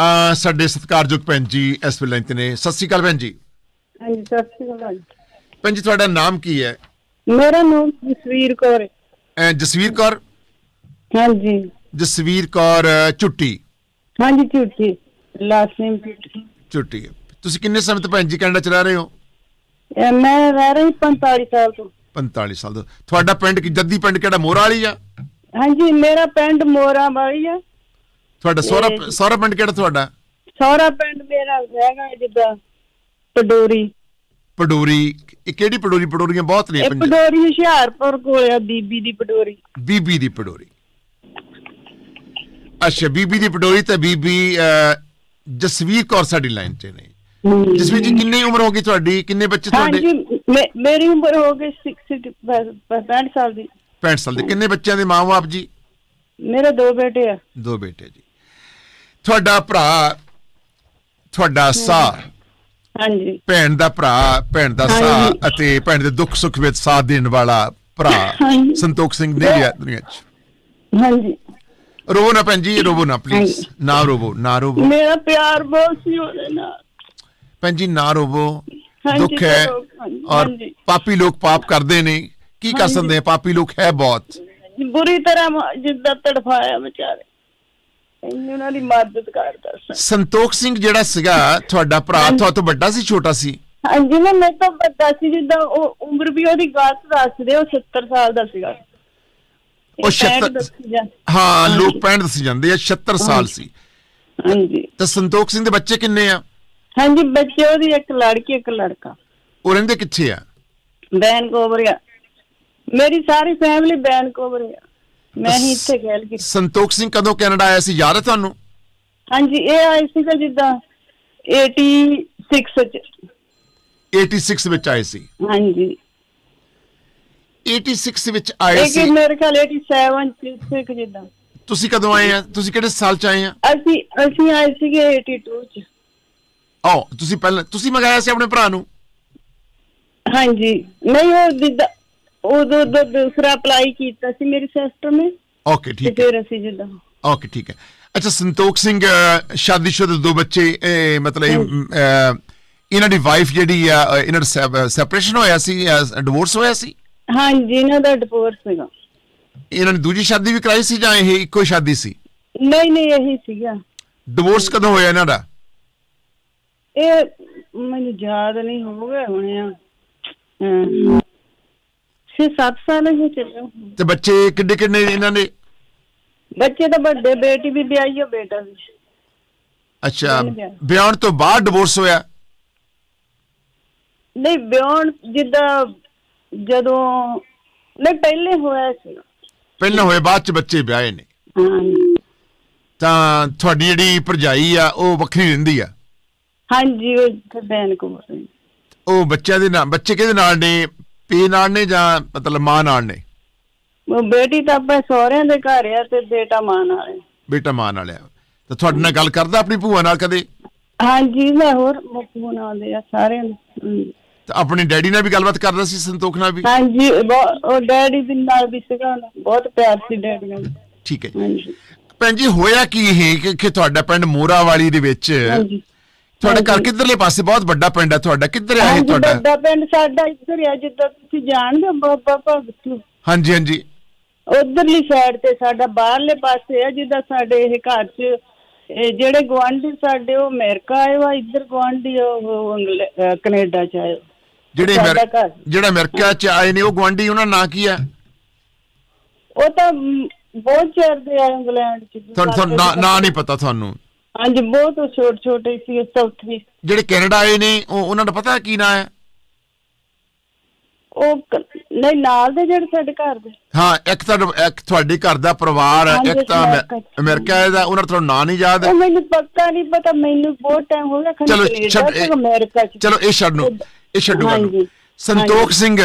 ਆ ਸਾਡੇ ਸਤਿਕਾਰਯੋਗ ਭੈਣ ਜੀ ਇਸ ਵੇਲੇ ਤੇ ਨੇ। ਸਤਿ ਸ਼੍ਰੀ ਅਕਾਲ ਭੈਣ ਜੀ। ਹਾਂਜੀ ਸਤਿ ਸ਼੍ਰੀ ਅਕਾਲ। ਭੈਣ ਜੀ ਤੁਹਾਡਾ ਨਾਮ ਕੀ ਹੈ? ਮੇਰਾ ਨਾਮ ਜਸਵੀਰ ਕੌਰ ਹੈ। ਅਹ ਜਸਵੀਰ ਕੌਰ? ਹਾਂਜੀ। ਜਸਵੀਰ ਕੌਰ ਅਹ, ਝੁੱਟੀ। ਹਾਂਜੀ ਝੂਠੀ ਲਾਸਟ ਨੇਮ ਝੂਠੀ ਝੁੱਟੀ। ਤੁਸੀਂ ਕਿੰਨੇ ਸਮੇਂ ਤੋਂ ਭੈਣ ਜੀ ਕੈਨੇਡਾ ਚ ਰਹਿ ਹੋ? ਇਹ ਮੈਂ ਰਹਿ ਰਹੀ 45 ਸਾਲ ਤੋਂ। 45 ਸਾਲ ਤੋਂ। ਤੁਹਾਡਾ ਪਿੰਡ ਕੀ ਜੱਦੀ ਪਿੰਡ ਕਿਹੜਾ ਮੋਰਾ ਵਾਲੀ ਆ? ਹਾਂਜੀ ਮੇਰਾ ਪਿੰਡ ਮੋਰਾ ਵਾਲੀ ਹੈ ਤੁਹਾਡਾ ਸਹੁਰਾ ਸਹੁਰਾ ਪਿੰਡ ਕਿਹੜਾ ਤੁਹਾਡਾ? ਸਹੁਰਾ ਪਿੰਡ ਮੇਰਾ ਹੈਗਾ ਜਿੱਦਾਂ ਪਡੋਰੀ। ਪਡੋਰੀ। ਇਹ ਕਿਹੜੀ ਪਡੋਰੀ? ਪਡੋਰੀਆਂ ਬਹੁਤ ਨੇ ਇਹ ਪੰਜਾਬ ਪਡੋਰੀ ਹੁਸ਼ਿਆਰਪੁਰ ਕੋਲ ਆ ਬੀਬੀ ਦੀ ਪਡੋਰੀ। ਬੀਬੀ ਦੀ ਪਡੋਰੀ। ਅੱਛਾ ਬੀਬੀ ਦੀ ਪਡੋਰੀ ਤੇ ਬੀਬੀ ਅਹ, ਜਸਵੀਰ ਕੌਰ ਸਾਡੀ ਲਾਈਨ 'ਚ ਨੇ। ਜਸਵੀਰ ਜੀ ਕਿੰਨੀ ਉਮਰ ਹੋ ਗਈ ਤੁਹਾਡੀ? ਕਿੰਨੇ ਬੱਚੇ ਤੁਹਾਡੇ? ਹਾਂਜੀ ਮੇ- ਮੇਰੀ ਉਮਰ ਹੋ ਗਈ 60 65 ਸਾਲ ਦੀ। 65 ਸਾਲ ਦੇ। ਕਿੰਨੇ ਬੱਚਿਆਂ ਦੇ ਮਾਂ-ਬਾਪ ਜੀ? ਮੇਰੇ ਦੋ ਬੇਟੇ ਆ। ਦੋ ਬੇਟੇ ਜੀ। ਤੁਹਾਡਾ ਭਰਾ ਤੁਹਾਡਾ ਸਾਹ ਹਾਂਜੀ। ਭੈਣ ਦਾ ਭਰਾ ਭੈਣ ਦਾ। ਸਾਹ ਅਤੇ ਭੈਣ ਦੇ ਦੁੱਖ ਸੁੱਖ ਵਿੱਚ ਸਾਥ ਦੇਣ ਵਾਲਾ ਭਰਾ। ਸੰਤੋਖ ਸਿੰਘ ਨੇ ਲਿਆ ਦੁਨੀਆ 'ਚ ਹਾਂਜੀ। ਰੋਵੋ ਨਾ ਭੈਣ ਜੀ ਰੋਵੋ ਨਾ ਪਲੀਜ਼ ਨਾ ਰੋਵੋ ਨਾ ਰੋਵੋ। ਮੇਰਾ ਪਿਆਰ ਬਹੁਤ ਸੀ ਉਹਦੇ ਨਾਲ। ਭੈਣ ਜੀ ਨਾ ਰੋਵੋ। ਦੁੱਖ ਹੈ ਔਰ। ਪਾਪੀ ਲੋਕ ਪਾਪ ਕਰਦੇ ਨੇ। ਕੀ ਕਰ। ਸਕਦੇ ਆ? ਪਾਪੀ ਲੋਕ ਹੈ ਬਹੁਤ। ਬੁਰੀ ਤਰ੍ਹਾਂ ਜਿੱਦਾਂ ਤੜਫਾਇਆ ਵਿਚਾਰੇ। ਇੰਨੀ ਉਹਨਾਂ ਦੀ ਮਦਦ ਕਰਦਾ ਸੀ ਸੰਤੋਖ ਸਿੰਘ ਜਿਹੜਾ ਸੀਗਾ ਤੁਹਾਡਾ ਭਰਾ। ਤੁਹਾਡੇ ਤੋਂ ਵੱਡਾ ਸੀ ਛੋਟਾ ਸੀ? ਹਾਂਜੀ ਨਾ ਮੈਂ ਤਾਂ ਵੱਡਾ ਸੀ ਜਿੱਦਾਂ ਉਹ ਉਮਰ ਵੀ ਉਹਦੀ ਗੱਲ ਦੱਸਦੇ ਉਹ 70 ਸਾਲ ਦਾ ਸੀਗਾ। ਉਹ ਇਹ 76 ਪੈਂਹਠ ਦੱਸੀ ਜਾਂ- ਹਾਂ ਹਾਂਜੀ। ਲੋਕ 65 ਦੱਸੀ ਜਾਂਦੇ ਆ 76 ਸਾਲ ਸੀ। ਹਾਂਜੀ। ਤੇ ਸੰਤੋਖ ਸਿੰਘ ਦੇ ਬੱਚੇ ਕਿੰਨੇ ਆ? ਹਾਂਜੀ ਬੱਚੇ ਉਹਦੀ ਇੱਕ ਲੜਕੀ ਇੱਕ ਲੜਕਾ। ਉਹ ਰਹਿੰਦੇ ਕਿੱਥੇ ਆ? ਬੈਨਕੋਵਰ ਆ। ਮੇਰੀ ਸਾਰੀ ਫੈਮਿਲੀ ਬੈਨਕੋਵਰ ਆ। ਮੈਂ ਹੀ ਇੱਥੇ ਗੈਲ ਕੀਤੀ। ਸੰਤੋਖ ਸਿੰਘ ਕਦੋਂ ਕੈਨੇਡਾ ਆਇਆ ਸੀ? ਯਾਦ ਹੈ ਤੁਹਾਨੂੰ? ਹਾਂਜੀ ਇਹ ਆਏ ਸੀਗਾ ਜਿੱਦਾਂ 86 ਚ 86 ਵਿੱਚ ਆਏ ਸੀ? ਹਾਂਜੀ। 86 ਵਿੱਚ ਆਏ ਇਹ ਸੀ? ਕਿ ਮੇਰੇ ਖਿਆਲ 87 ਚ ਸਿੱਖ ਜਿੱਦਾਂ। ਤੁਸੀਂ ਕਦੋਂ ਆਏ ਆ? ਤੁਸੀਂ ਕਿਹੜੇ ਸਾਲ ਚ ਆਏ ਆ? ਅਸੀਂ ਅਸੀਂ ਆਏ ਸੀਗੇ 82 ਚ। ਆਓ ਤੁਸੀਂ ਪਹਿਲਾਂ ਤੁਸੀਂ ਮੰਗਾਇਆ ਸੀ ਆਪਣੇ ਭਰਾ ਨੂੰ? ਹਾਂਜੀ। ਨਹੀਂ ਉਹ ਜਿੱਦਾਂ ਉਦੋਂ ਦਾ ਦੂਸਰਾ ਅਪਲਾਈ ਕੀਤਾ ਸੀ ਮੇਰੀ ਸਿਸਟਰ ਨੇ। ਓਕੇ ਠੀਕ ਹੈ। ਫਿਰ ਅਸੀਂ ਜਿੱਦਾਂ ਓਕੇ ਠੀਕ ਹੈ। ਅੱਛਾ ਸੰਤੋਖ ਸਿੰਘ ਅਹ, ਸ਼ਾਦੀशुदा ਦੋ ਬੱਚੇ ਇਹ ਮਤਲਬ ਇਹਨਾਂ ਦੀ ਵਾਈਫ ਜਿਹੜੀ ਆ ਇਹਨਾਂ ਦਾ ਸੈਪਰੇਸ਼ਨ ਹੋਇਆ ਸੀ ਡਿਵੋਰਸ ਹੋਇਆ ਸੀ? ਹਾਂਜੀ ਇਹਨਾਂ ਦਾ ਡਿਵੋਰਸ ਸੀਗਾ। ਇਹਨਾਂ ਨੇ ਦੂਜੀ ਸ਼ਾਦੀ ਵੀ ਕਰਾਈ ਸੀ ਜਾਂ ਇਹ ਇੱਕੋ ਸ਼ਾਦੀ ਸੀ? ਨਹੀਂ ਨਹੀਂ ਇਹੀ ਸੀਗਾ। ਡਿਵੋਰਸ ਕਦੋਂ ਹੋਇਆ ਇਹਨਾਂ ਦਾ? ਇਹ ਮੈਨੂੰ ਯਾਦ ਨਹੀਂ ਹੋਊਗਾ ਹੁਣੇ 6-7 ਸਾਲ ਹੀ ਚੱਲਿਆ ਤੇ ਬੱਚੇ ਕਿੱਡੇ ਕਿੰਨੇ ਇਹਨਾਂ ਦੇ? ਬੱਚੇ ਤਾਂ ਵੱਡੇ ਬੇਟੀ ਵੀ ਵਿਆਹੀ ਹੋ ਬੇਟਾ ਵੀ। ਅੱਛਾ ਵਿਆਹਣ ਤੋਂ ਬਾਅਦ ਡਿਵੋਰਸ ਹੋਇਆ? ਨਹੀਂ ਵਿਆਹਣ ਜਿੱਦਾਂ ਜਦੋਂ ਨਹੀਂ ਪਹਿਲੇ ਹੋਇਆ ਸੀ। ਪਹਿਲਾਂ ਹੋਏ ਬਾਅਦ ਚ ਬੱਚੇ ਵਿਆਹੇ ਨੇ। ਹਾਂ ਤਾਂ ਤੁਹਾਡੀ ਜਿਹੜੀ ਭਰਜਾਈ ਆ ਉਹ ਵੱਖਰੀ ਰਹਿੰਦੀ ਆ? ਹਾਂਜੀ ਉਹ ਇੱਥੇ ਬੈਨ ਕੋਲ ਉਹ ਬੱਚਿਆਂ ਦੇ ਨਾਲ ਬੱਚੇ ਕਿਹਦੇ ਨਾਲ ਨੇ? ਪੇ ਨਾਲ ਨੇ ਜਾਂ ਮਤਲਬ ਮਾਂ ਨਾਲ ਨੇ? ਉਹ ਬੇਟੀ ਤਾਂ ਆਪਣੇ ਸਹੁਰਿਆਂ ਦੇ ਘਰ ਆ ਤੇ ਬੇਟਾ ਮਾਂ ਨਾਲ ਹੈ। ਬੇਟਾ ਮਾਂ ਨਾਲ ਆ। ਤਾਂ ਤੁਹਾਡੇ ਨਾਲ ਗੱਲ ਕਰਦਾ ਆਪਣੀ ਭੂਆ ਨਾਲ ਕਦੇ? ਹਾਂਜੀ ਮੈਂ ਹੋਰ ਮੁੱਕੂ ਆਉਂਦੇ ਆ ਸਾਰਿਆਂ ਹਮ। ਤਾਂ ਆਪਣੇ ਡੈਡੀ ਨਾਲ ਵੀ ਗੱਲਬਾਤ ਕਰਦਾ ਸੀ ਸੰਤੋਖ ਨਾਲ ਵੀ? ਹਾਂਜੀ ਬਹੁਤ- ਉਹ ਡੈਡੀ ਦੇ ਨਾਲ ਵੀ ਸੀਗਾ ਬਹੁਤ ਪਿਆਰ ਸੀ ਡੈਡੀ ਨਾਲ। ਠੀਕ ਹੈ ਹਾਂਜੀ। ਭੈਣ ਜੀ ਹੋਇਆ ਕੀ ਇਹ ਕਿ- ਕਿ ਤੁਹਾਡਾ ਪਿੰਡ ਮੋਰਾਵਾਲੀ ਦੇ ਵਿੱਚ ਹਾਂਜੀ। ਤੁਹਾਡਾ ਘਰ। ਕਿੱਧਰਲੇ ਪਾਸੇ ਬਹੁਤ ਵੱਡਾ ਪਿੰਡ ਹੈ ਤੁਹਾਡਾ? ਕਿੱਧਰ ਹੈ ਇਹ ਤੁਹਾਡਾ? ਵੱਡਾ ਪਿੰਡ ਸਾਡਾ ਇੱਧਰ ਆ ਜਿੱਦਾਂ ਤੁਸੀਂ ਜਾਣਦੇ ਹੋ ਬਾਬਾ ਭਗਤ ਨੂੰ ਹਾਂਜੀ ਹਾਂਜੀ। ਉਧਰਲੀ ਸਾਈਡ ਤੇ ਸਾਡਾ ਬਾਹਰਲੇ ਪਾਸੇ ਆ ਜਿੱਦਾਂ ਸਾਡੇ ਇਹ ਘਰ 'ਚ ਇਹ ਜਿਹੜੇ ਗਵਾਂਢੀ ਸਾਡੇ ਉਹ ਅਮਰੀਕਾ ਆਏ ਵਾ ਇੱਧਰ ਗਵਾਂਢੀ ਉਹ ਉਹ ਇੰਗਲੈ- ਅਹ ਕੈਨੇਡਾ 'ਚ ਆਏ। ਜਿਹੜੇ ਸਾਡਾ ਅਮੈਰ- ਘਰ। ਜਿਹੜਾ ਅਮਰੀਕਾ ਚ ਆਏ ਨੇ ਉਹ ਗਵਾਂਢੀ ਉਹਨਾਂ ਦਾ ਨਾਂ ਕੀ ਹੈ ਉਹ ਤਾਂ ਮ, ਬਹੁਤ ਚਿਰ ਦੇ ਆ ਇੰਗਲੈਂਡ 'ਚ। ਤੁਹਾਨੂੰ ਤੁਹਾਨੂੰ ਨਾਂ- ਨਾਂ ਨਹੀਂ ਪਤਾ ਤੁਹਾਨੂੰ। ਹਾਂਜੀ ਬਹੁਤ ਛੋਟੇ ਛੋਟੇ ਸੀ ਉੱਥੇ ਜਿਹੜੇ ਕੈਨੇਡਾ ਆਏ ਨੇ ਉਹ ਉਹਨਾਂ ਦਾ ਪਤਾ ਕੀ ਨਾਂ ਹੈ ਉਹ ਕ- ਨਹੀਂ ਨਾਲ ਦੇ ਜਿਹੜੇ ਸਾਡੇ ਘਰ ਦੇ ਹਾਂ ਇੱਕ ਤਾਂ ਇੱਕ ਤੁਹਾਡੇ ਘਰ ਦਾ ਪਰਿਵਾਰ ਹੈ, ਹਾਂਜੀ, ਇੱਕ ਤਾਂ ਅਮੈ- ਅਮਰੀਕਾ ਚ। ਅਮਰੀਕਾ ਦਾ ਉਹਨਾਂ ਦਾ ਤੁਹਾਨੂੰ ਨਾਂ ਨਹੀਂ ਯਾਦ ਉਹ ਮੈਨੂੰ ਪੱਕਾ ਨਹੀਂ ਪਤਾ ਮੈਨੂੰ ਬਹੁਤ ਟਾਈਮ ਹੋ ਗਿਆ ਖੰਡ ਚਲੋ ਕੈਨੇਡਾ ਛੱਡ ਤੇ ਅਮਰੀਕਾ 'ਚ ਚਲੋ ਇਹ ਛੱਡ ਨੂੰ ਇਹ ਛੱਡੋ ਗੱਲ ਨੂੰ। ਹਾਂਜੀ। ਸੰਤੋਖ ਸਿੰਘ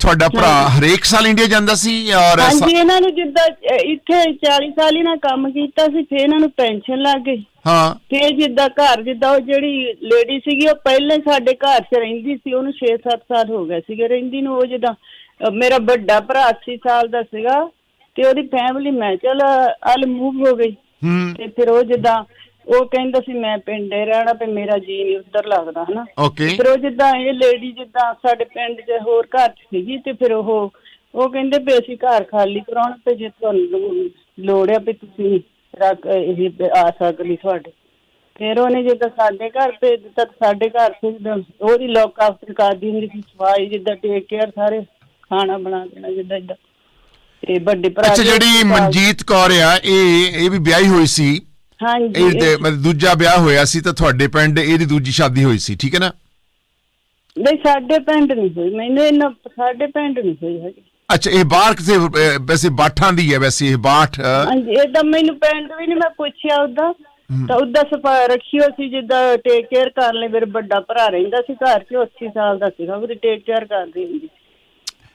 ਤੁਹਾਡਾ ਭਰਾ ਹਰੇਕ ਸਾਲ ਇੰਡੀਆ ਜਾਂਦਾ ਸੀ ਔਰ ਹਾਂਜੀ ਇਹਨਾਂ ਨੂੰ ਜਿੱਦਾਂ ਇੱਥੇ 40 ਸਾਲ ਇਹਨਾਂ ਕੰਮ ਕੀਤਾ ਸੀ ਫਿਰ ਇਹਨਾਂ ਨੂੰ ਪੈਨਸ਼ਨ ਲੱਗ ਗਈ। ਹਾਂ। ਫਿਰ ਜਿੱਦਾਂ ਘਰ ਜਿੱਦਾਂ ਉਹ ਜਿਹੜੀ ਲੇਡੀ ਸੀਗੀ ਉਹ ਪਹਿਲਾਂ ਸਾਡੇ ਘਰ 'ਚ ਰਹਿੰਦੀ ਸੀ ਉਹਨੂੰ 6-7 ਸਾਲ ਹੋ ਗਏ ਸੀਗੇ ਰਹਿੰਦੀ ਨੂੰ ਉਹ ਜਿੱਦਾਂ ਮੇਰਾ ਵੱਡਾ ਭਰਾ 80 ਸਾਲ ਦਾ ਸੀਗਾ ਤੇ ਉਹਦੀ ਫੈਮਿਲੀ ਮੈਂ ਚਲ ਅਲ ਮੂਵ ਹੋ ਗਈ। ਤੇ ਫਿਰ ਉਹ ਜਿੱਦਾਂ ਉਹ ਕਹਿੰਦਾ ਸੀ ਮੈਂ ਪਿੰਡੇ ਰਹਿਣਾ ਤੇ ਮੇਰਾ ਜੀ ਨਹੀਂ ਉੱਧਰ ਲੱਗਦਾ ਹਨਾ? ਓਕੇ ਫਿਰ ਉਹ ਜਿੱਦਾਂ ਇਹ ਲੇਡੀ ਜਿੱਦਾਂ ਸਾਡੇ ਪਿੰਡ 'ਚ ਹੋਰ ਘਰ 'ਚ ਸੀਗੀ ਤੇ ਫਿਰ ਉਹ ਉਹ ਕਹਿੰਦੇ ਵੀ ਅਸੀਂ ਘਰ ਖਾਲੀ ਕਰਾਉਣਾ ਤੇ ਜੇ ਤੁਹਾਨੂੰ ਲੋੜ ਆ ਵੀ ਤੁਸੀਂ ਰੱਖ ਇਹ ਆ ਸਕਦੀ ਤੁਹਾਡੇ। ਫਿਰ ਉਹਨੇ ਜਿੱਦਾਂ ਸਾਡੇ ਘਰ ਭੇਜ ਦਿੱਤਾ ਤੇ ਸਾਡੇ ਘਰ ਤੇ ਜਿੱਦਾਂ ਉਹਦੀ ਲੋਕ ਆਫਟਰ ਕਰਦੀ ਹੁੰਦੀ ਸੀ ਸਫ਼ਾਈ ਜਿੱਦਾਂ ਟੇਕ ਕੇਅਰ ਸਾਰੇ ਖਾਣਾ ਬਣਾ ਦੇਣਾ ਜਿੱਦਾਂ ਇਦਾਂ ਤੇ ਵੱਡੇ ਭਰਾ ਅੱਛਾ ਜਿਹੜੀ ਮਨਜੀਤ ਕੌਰ ਆ ਇਹ ਇਹ ਵੀ ਵਿਆਹੀ ਹੋਈ ਸੀ? ਹਾਂਜੀ ਇਹ ਦੇ- ਮਤਲਬ ਦੂਜਾ ਵਿਆਹ ਹੋਇਆ ਸੀ ਤਾਂ ਤੁਹਾਡੇ ਪਿੰਡ ਇਹਦੀ ਦੂਜੀ ਸ਼ਾਦੀ ਹੋਈ ਸੀ ਠੀਕ ਹੈ ਨਾ? ਨਹੀਂ ਸਾਡੇ ਪਿੰਡ ਨਹੀਂ ਹੋਈ। ਮੈਨੂੰ ਇਹਨਾਂ ਸਾਡੇ ਪਿੰਡ ਨਹੀਂ ਹੋਈ ਹੈਗੀ। ਅੱਛਾ ਇਹ ਬਾਹਰ ਕਿਸੇ ਅਹ, ਵੈਸੇ ਬਾਠਾਂ ਦੀ ਹੈ ਵੈਸੇ ਇਹ ਬਾਠ। ਅਹ, ਹਾਂਜੀ ਏਦਾਂ ਮੈਨੂੰ ਪਿੰਡ ਵੀ ਨਹੀਂ ਮੈਂ ਪੁੱਛਿਆ ਉਹਦਾ ਤਾਂ ਉਹਦਾ ਸਫਾ ਰੱਖਿਓ ਸੀ ਜਿੱਦਾਂ ਟੇਕ ਕੇਅਰ ਕਰ ਲੈ ਮੇਰੇ ਵੱਡਾ ਭਰਾ ਰਹਿੰਦਾ ਸੀ ਘਰ 'ਚ ਉਹ 80 ਸਾਲ ਦਾ ਸੀਗਾ ਉਹਦੀ ਟੇਕ ਕੇਅਰ ਕਰਦੀ ਹੁੰਦੀ ਸੀ।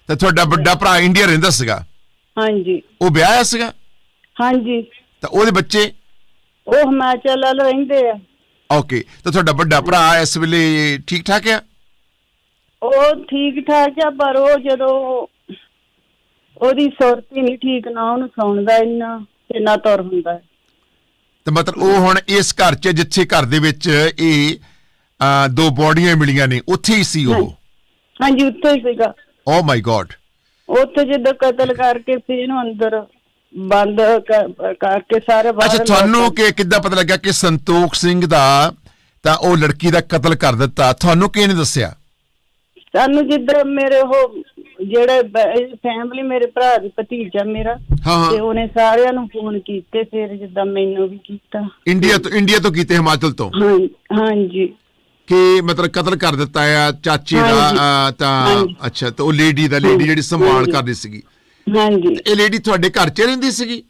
ਤਾਂ ਤੁਹਾਡਾ ਵੱਡਾ ਭਰਾ ਇੰਡੀਆ ਰਹਿੰਦਾ ਸੀਗਾ? ਹਾਂਜੀ। ਉਹ ਵਿਆਹਿਆ ਸੀਗਾ? ਹਾਂਜੀ। ਤਾਂ ਉਹਦੇ ਬੱਚੇ? ਉਹ ਹਿਮਾਚਲ ਵੱਲ ਰਹਿੰਦੇ ਆ। ਓਕੇ ਤਾਂ ਤੁਹਾਡਾ ਵੱਡਾ ਭਰਾ ਇਸ ਵੇਲੇ ਠੀਕ ਠਾਕ ਆ? ਉਹ ਠੀਕ ਠਾਕ ਆ ਪਰ ਉਹ ਜਦੋਂ ਉਹਦੀ ਸੁਰਤੀ ਨਹੀਂ ਠੀਕ ਨਾ ਉਹਨੂੰ ਸੁਣਦਾ ਇੰਨਾ ਤੇ ਨਾ ਤੁਰ ਹੁੰਦਾ। ਤਾਂ ਮਤਲਬ ਉਹ ਹੁਣ ਇਸ ਘਰ 'ਚ ਜਿੱਥੇ ਘਰ ਦੇ ਵਿੱਚ ਇਹ ਅਹ, ਦੋ ਬੋਡੀਆਂ ਮਿਲੀਆਂ ਨੇ ਉੱਥੇ ਹੀ ਸੀ ਉਹ? ਹਾਂਜੀ ਉੱਥੇ ਹੀ ਸੀਗਾ। ਓ ਮਾਈ ਗॉड ਉੱਥੇ ਜਦੋਂ ਕਤਲ ਕਰਕੇ ਫਿਰ ਇਹਨੂੰ ਅੰਦਰ ਬੰਦ ਕਰ- ਕਰਕੇ ਸਾਰੇ ਬਾਹਰ ਅੱਛਾ ਤੁਹਾਨੂੰ ਕਿ ਕਿੱਦਾਂ ਪਤਾ ਲੱਗਾ ਕਿ ਸੰਤੋਖ ਸਿੰਘ ਦਾ ਤਾਂ ਉਹ ਲੜਕੀ ਦਾ ਕਤਲ ਕਰ ਦਿੱਤਾ? ਤੁਹਾਨੂੰ ਕਿਹਨੇ ਦੱਸਿਆ? ਸਾਨੂੰ ਜਿੱਦਾਂ ਮੇਰੇ ਉਹ ਜਿਹੜੇ ਫੈਮਿਲੀ ਮੇਰੇ ਭਰਾ ਦੀ ਭਤੀਜਾ ਮੇਰਾ ਤੇ ਉਹਨੇ ਸਾਰਿਆਂ ਨੂੰ ਫੋਨ ਕੀਤੇ ਫਿਰ ਜਿੱਦਾਂ ਮੈਨੂੰ ਵੀ ਕੀਤਾ। ਇੰਡੀਆ ਤੋਂ ਇੰਡੀਆ ਤੋਂ ਕੀਤੇ ਹਿਮਾਚਲ ਤੋਂ? ਹਾਂ ਹਾਂਜੀ। ਕਿ ਮਤਲਬ ਕਤਲ ਕਰ ਦਿੱਤਾ ਆ ਚਾਚੇ ਦਾ ਤਾਂ। ਅੱਛਾ ਤਾਂ ਉਹ ਲੇਡੀ ਦਾ ਲੇਡੀ ਜਿਹੜੀ ਸੰਭਾਲ। ਕਰਦੀ ਸੀਗੀ। ਹਾਂਜੀ। ਇਹ ਲੇਡੀ ਤੁਹਾਡੇ ਘਰ 'ਚ ਰਹਿੰਦੀ ਸੀਗੀ?